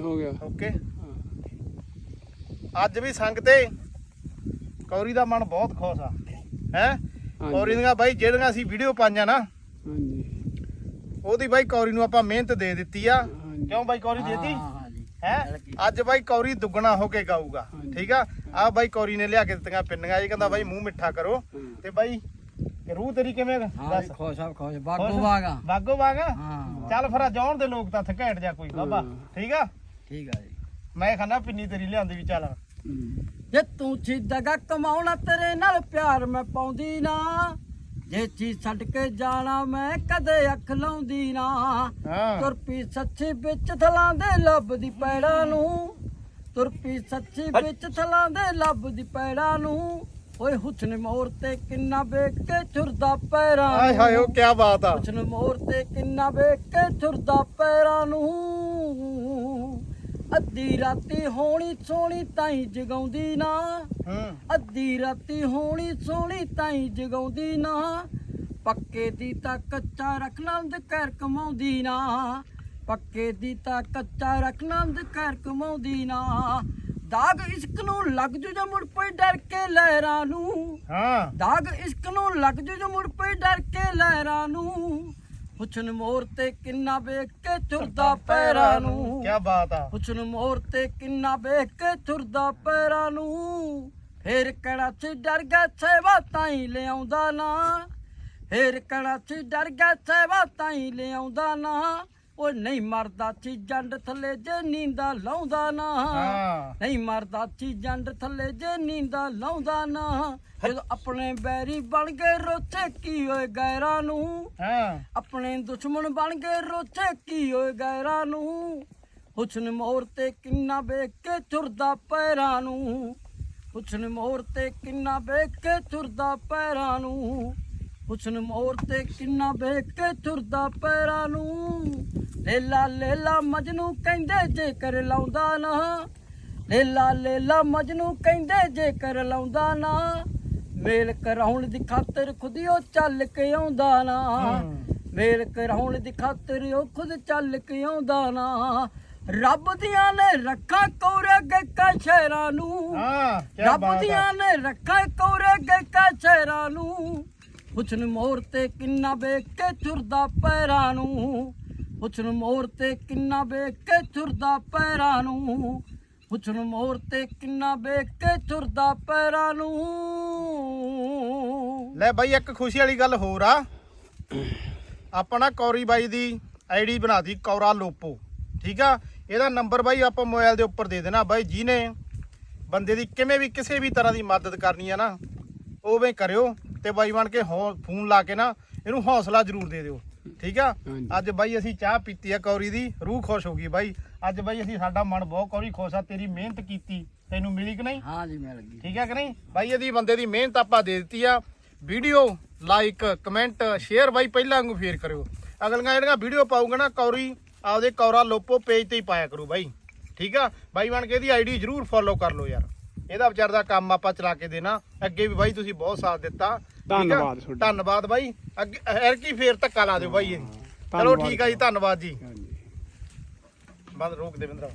ਹੋ ਗਿਆ। ਓਕੇ। ਅੱਜ ਵੀ ਸੰਗ ਤੇ ਕੌਰੀ ਦਾ ਮਨ ਬਹੁਤ ਖੁਸ਼ ਆ। ਹੈ। ਕੌਰੀ ਦੀਆਂ ਬਾਈ ਜਿਹੜੀਆਂ ਅਸੀਂ ਵੀਡੀਓ ਪਾਈਆਂ ਨਾ ਹਾਂਜੀ। ਉਹਦੀ ਬਾਈ ਕੌਰੀ ਨੂੰ ਆਪਾਂ ਮਿਹਨਤ ਦੇ ਦਿੱਤੀ ਆ। ਕਿਉਂ ਬਾਈ ਕੌਰੀ ਦੇਤੀ? ਹਾਂ ਅੱਜ ਬਾਈ ਕੌਰੀ ਦੁੱਗਣਾ ਹੋ ਕੇ ਗਾਊਗਾ। ਠੀਕ ਆ? ਆ ਬਾਈ ਕੌਰੀ ਨੇ ਲਿਆ ਕੇ ਦਿੱਤੀਆਂ ਪਿੰਨੀਆਂ। ਇਹ ਕਹਿੰਦਾ ਬਾਈ ਮੂੰਹ ਮਿੱਠਾ ਕਰੋ। ਤੇ ਬਾਈ ਰੂਹ ਤੇਰੀ ਕਿਵੇਂ ਦੱਸ। ਖੁਸ਼ ਆ ਖੁਸ਼ ਬਾਗੋ ਬਾਗਾ ਬਾਗੋ ਬਾਗਾ ਹਾਂ। ਚੱਲ ਫਿਰ ਅੱਜ ਆਉਣ ਦੇ ਲੋਕ ਤਾਂ ਥਕੇਟ ਜਾ ਕੋਈ ਬਾਬਾ। ਠੀਕ ਆ? ਠੀਕ ਆ ਜੀ। ਮੈਂ ਖਾਣਾ ਪਿੰਨੀ ਤੇਰੀ ਲਿਆਂਦੀ ਵੀ ਚੱਲ। ਜੇ ਤੂੰ ਛਿੱਦਗਾ ਕਮਾਉਣਾ ਤੇਰੇ ਨਾਲ ਪਿਆਰ ਮੈਂ ਪਾਉਂਦੀ ਨਾ। ਜੇ ਚੀਜ਼ ਛੱਡ ਕੇ ਜਾਣਾ ਮੈਂ ਕਦੇ ਅੱਖ ਲਾਉਂਦੀ ਨਾ। ਹਾਂ। ਤੁਰ ਪੀ ਸੱਚੀ ਵਿੱਚ ਥਲਾਂ ਦੇ ਲੱਭਦੀ ਪੈੜਾਂ ਨੂੰ। ਤੁਰ ਪੀ ਸੱਚੀ ਵਿੱਚ ਥਲਾਂ ਦੇ ਲੱਭਦੀ ਪੈੜਾਂ ਨੂੰ। ਓਏ ਹੁਸਨ ਮੋਰ ਤੇ ਕਿੰਨਾ ਵੇਖ ਕੇ ਤੁਰਦਾ ਪੈਰਾਂ ਆਏ। ਹਾਏ ਉਹ ਕੀ ਬਾਤ ਆ। ਹੁਸਨ ਮੋਰ ਤੇ ਕਿੰਨਾ ਵੇਖ ਕੇ ਤੁਰਦਾ ਪੈਰਾਂ ਨੂੰ। ਅੱਧੀ ਰਾਤੀ ਹੋਣੀ ਸੋਹਣੀ ਤਾਈ ਜਗਾਉਂਦੀ ਨਾ। ਹੂੰ। ਅੱਧੀ ਰਾਤੀ ਹੋਣੀ ਸੋਹਣੀ ਤਾਈ ਜਗਾਉਂਦੀ ਨਾ। ਪੱਕੇ ਦੀ ਤਾਂ ਕੱਚਾ ਰੱਖ ਨੰਦ ਘਰ ਕਮਾਉਂਦੀ ਨਾ। ਪੱਕੇ ਦੀ ਤਾਂ ਕੱਚਾ ਰੱਖ ਨੰਦ ਘਰ ਕਮਾਉਂਦੀ ਨਾ। ਦਾਗ ਇਸ਼ਕ ਨੂੰ ਲੱਗ ਜੂ ਜੇ ਮੁੜ ਪਈ ਡਰ ਕੇ ਲਹਿਰਾਂ ਨੂੰ। ਹਾਂ। ਦਾਗ ਇਸ਼ਕ ਨੂੰ ਲੱਗ ਜੂ ਜੇ ਮੁੜ ਪਈ ਡਰ ਕੇ ਲਹਿਰਾਂ ਨੂੰ। ਹੁਸਨ ਮੋਰ ਤੇ ਕਿੰਨਾ ਵੇਖ ਕੇ ਤੁਰਦਾ ਪੈਰਾਂ ਨੂੰ। ਕੀ ਬਾਤ ਆ। ਹੁਸਨ ਮੋਰ ਤੇ ਕਿੰਨਾ ਵੇਖ ਕੇ ਤੁਰਦਾ ਪੈਰਾਂ ਨੂੰ। ਫੇਰ ਕੜਾ ਚ ਡਰ ਗਿਆ ਸੇਵਾ ਤਾਈ ਲਿਆਉਂਦਾ ਨਾ। ਫੇਰ ਕੜਾ ਚ ਡਰ ਗਿਆ ਸੇਵਾ ਤਾਈ ਲਿਆਉਂਦਾ ਨਾ। ਉਹ ਨਹੀਂ ਮਰਦਾ ਚੀ ਜੰਡ ਥੱਲੇ ਜੇ ਨੀਂਦਾ ਲਾਉਂਦਾ ਨਾ। ਹਾਂ। ਨਹੀਂ ਮਰਦਾ ਚੀ ਜੰਡ ਥੱਲੇ ਜੇ ਨੀਂਦਾ ਲਾਉਂਦਾ ਨਾ। ਜਦੋਂ ਆਪਣੇ ਬੈਰੀ ਬਣ ਗਏ ਰੋਚੇ ਕੀ ਹੋਏ ਗੈਰਾਂ ਨੂੰ? ਹਾਂ। ਆਪਣੇ ਦੁਸ਼ਮਣ ਬਣ ਗਏ ਰੋਚੇ ਕੀ ਹੋਏ ਗੈਰਾਂ ਨੂੰ? ਹੁਸਨ ਮੋਰ ਤੇ ਕਿੰਨਾ ਵੇਖ ਕੇ ਤੁਰਦਾ ਪੈਰਾਂ ਨੂੰ? ਹੁਸਨ ਮੋਰ ਤੇ ਕਿੰਨਾ ਵੇਖ ਕੇ ਤੁਰਦਾ ਪੈਰਾਂ ਨੂੰ? ਹੁਸਨ ਮੋਰ ਤੇ ਕਿੰਨਾ ਵੇਖ ਕੇ ਤੁਰਦਾ ਪੈਰਾਂ ਨੂੰ। ਲੇਲਾ ਲੇਲਾ ਮਜਨੂ ਕਹਿੰਦੇ ਜੇ ਕਰ ਲਾਉਂਦਾ ਨਾ। ਲੇਲਾ ਲੇਲਾ ਮਜਨੂ ਕਹਿੰਦੇ ਜੇ ਕਰ ਲਾਉਂਦਾ ਨਾ। ਮੇਲ ਕਰਾਉਣ ਦੀ ਖਾਤਰ ਖੁਦ ਉਹ ਚੱਲ ਕੇ ਆਉਂਦਾ ਨਾ। ਮੇਲ ਕਰਾਉਣ ਦੀ ਖਾਤਰ ਉਹ ਖੁਦ ਚੱਲ ਕੇ ਆਉਂਦਾ ਨਾ। ਰੱਬ ਦੀਆਂ ਨੇ ਰੱਖਾਂ ਕੋਰੇ ਗੱਕਾ ਸ਼ਹਿਰਾਂ ਨੂੰ। ਹਾਂ ਰੱਬ ਦੀਆਂ ਨੇ ਰੱਖਾਂ ਕੋਰੇ ਗੱਕਾ ਸ਼ਹਿਰਾਂ ਨੂੰ। ਹੁਸਨ ਮੋਰ ਤੇ ਕਿੰਨਾ ਵੇਖ ਕੇ ਤੁਰਦਾ ਪੈਰਾਂ ਨੂੰ। ਹੁਸਨ ਮੋਰ ਤੇ ਕਿੰਨਾ ਵੇਖ ਕੇ ਤੁਰਦਾ ਪੈਰਾਂ ਨੂੰ। ਹੁਸਨ ਮੋਰ ਤੇ ਕਿੰਨਾ ਵੇਖ ਕੇ ਤੁਰਦਾ ਪੈਰਾਂ ਨੂੰ। ਲੈ ਬਾਈ, ਇੱਕ ਖੁਸ਼ੀ ਵਾਲੀ ਗੱਲ ਹੋਰ ਆ। ਆਪਣਾ ਕੌਰੀ ਬਾਈ ਦੀ ਆਈਡੀ ਬਣਾਤੀ, ਕੌਰਾ ਲੋਪੋ। ਠੀਕ ਆ? ਇਹਦਾ ਨੰਬਰ ਬਾਈ ਆਪਾਂ ਮੋਬਾਈਲ ਦੇ ਉੱਪਰ ਦੇ ਦੇਣਾ ਬਾਈ ਜਿਹਨੇ ਬੰਦੇ ਦੀ ਕਿਵੇਂ ਵੀ ਕਿਸੇ ਵੀ ਤਰ੍ਹਾਂ ਦੀ ਮਦਦ ਕਰਨੀ ਆ ਨਾ, ਉਵੇਂ ਕਰਿਓ। ਤੇ ਬਾਈ ਬਣ ਕੇ ਹੌ- ਫੋਨ ਲਾ ਕੇ ਨਾ ਇਹਨੂੰ ਹੌਸਲਾ ਜ਼ਰੂਰ ਦੇ ਦਿਓ। ਠੀਕ ਆ? ਹਾਂਜੀ। ਅੱਜ ਬਾਈ ਅਸੀਂ ਚਾਹ ਪੀਤੀ ਆ ਕੌਰੀ ਦੀ ਰੂਹ ਖੁਸ਼ ਹੋ ਗਈ ਬਾਈ। ਅੱਜ ਬਾਈ ਅਸੀਂ ਸਾਡਾ ਮਨ ਬਹੁਤ ਕੌਰੀ ਖੁਸ਼ ਆ ਤੇਰੀ ਮਿਹਨਤ ਕੀਤੀ। ਤੈਨੂੰ ਮਿਲੀ ਕਿ ਨਹੀਂ? ਹਾਂ ਜੀ ਮਿਲ ਗਈ। ਠੀਕ ਹੈ ਕਿ ਨਹੀਂ? ਬਾਈ ਇਹਦੀ ਬੰਦੇ ਦੀ ਮਿਹਨਤ ਆਪਾਂ ਦੇ ਦਿੱਤੀ ਆ। ਵੀਡੀਓ ਲਾਈਕ ਕਮੈਂਟ ਸ਼ੇਅਰ ਬਾਈ ਪਹਿਲਾਂ ਵਾਂਗੂ ਫੇਰ ਕਰਿਓ। ਅਗਲੀਆਂ ਜਿਹੜੀਆਂ ਵੀਡੀਓ ਪਾਉਂਗਾ ਨਾ ਕੌਰੀ ਆਪਦੇ ਕੌਰਾ ਲੋਪੋ ਪੇਜ ਤੇ ਹੀ ਪਾਇਆ ਕਰੂ ਬਾਈ। ਠੀਕ ਆ? ਬਾਈ ਬਣ ਕੇ ਇਹਦੀ ਆਈਡੀ ਜਰੂਰ ਫੋਲੋ ਕਰ ਲਓ ਯਾਰ। ਇਹਦਾ ਵਿਚਾਰ ਦਾ ਕੰਮ ਆਪਾਂ ਚਲਾ ਕੇ ਦੇਣਾ। ਅੱਗੇ ਵੀ ਬਾਈ ਤੁਸੀਂ ਬਹੁਤ ਸਾਥ ਦਿੱਤਾ? ਧੰਨਵਾਦ ਤੁਹਾਡਾ। ਧੰਨਵਾਦ ਬਾਈ। ਅੱਗੇ ਐਰ ਕੀ ਫੇਰ ਧੱਕਾ ਲਾ ਦਿਓ ਬਾਈ ਇਹ। ਚਲੋ। ਠੀਕ ਆ ਜੀ। ਧੰਨਵਾਦ ਜੀ। ਹਾਂਜੀ। ਬੰਦ ਰੋਕ ਦੇ ਬਿੰਦਰਾ।